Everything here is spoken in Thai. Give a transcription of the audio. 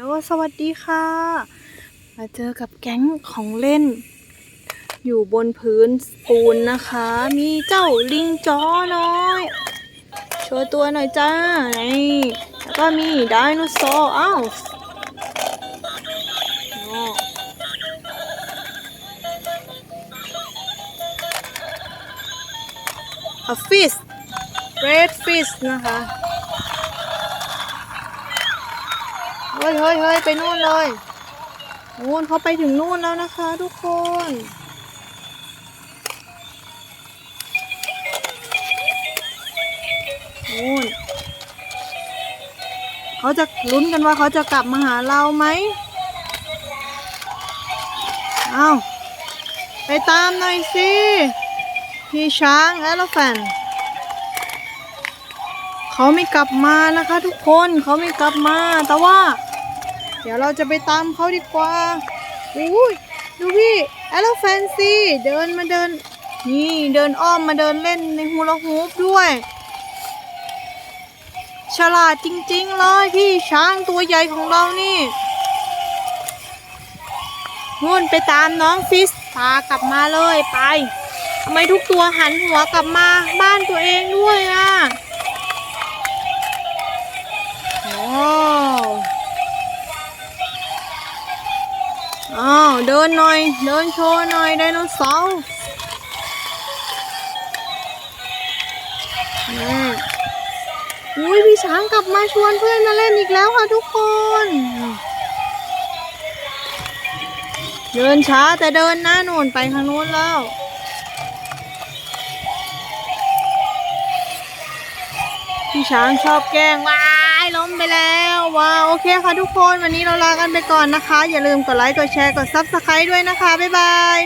โลสวัสดีค่ะ มาเจอกับแก๊งของเล่น อยู่บนพื้นปูนนะคะ มีเจ้าลิงจ้อน้อยโชว์ตัวหน่อยจ้านี่แล้วก็มีไดโนเสาร์อ้าวอ๋อ a fish red fish นะคะ เฮ้ยเฮ้ยเฮ้ยไปนู่นเลยนู่นเขาไปถึงนู่นแล้วนะคะ ทุกคน นู่น เขาจะลุ้นกันว่าเขาจะกลับมาหาเราไหม เอาไปตามหน่อยสิ พี่ช้างแอลแฟนเขาไม่กลับมานะคะ ทุกคนเขาไม่กลับมาแต่ว่า ดี๋ยวเราจะไปตามเขาดีกว่าอุ้ยดูพี่แอลแฟนซีเดินมาเดิน นี่เดินอ้อมมาเดินเล่นในฮูลาฮูปด้วย ฉลาดจริงๆเลยพี่ช้างตัวใหญ่ของเรานี่นู่นไปตามน้องฟิสพากลับมาเลยไปทำไมทุกตัวหันหัวกลับมาบ้านตัวเองด้วยอะ อ้าวเดินหน่อย เดินโชว์หน่อยไดโนเสาร์นี่อุ้ยพี่ช้างกลับมาชวนเพื่อนมาเล่นอีกแล้วค่ะทุกคน เดินช้าแต่เดินหน้าหนุนไปทางนู้นแล้วพี่ช้างชอบแกล้งว้า ล้มไปแล้วว้าวโอเคค่ะทุกคน วันนี้เราลากันไปก่อนนะคะ อย่าลืมกดไลค์กดแชร์กดซับสไครต์ด้วยนะคะ บ๊ายบาย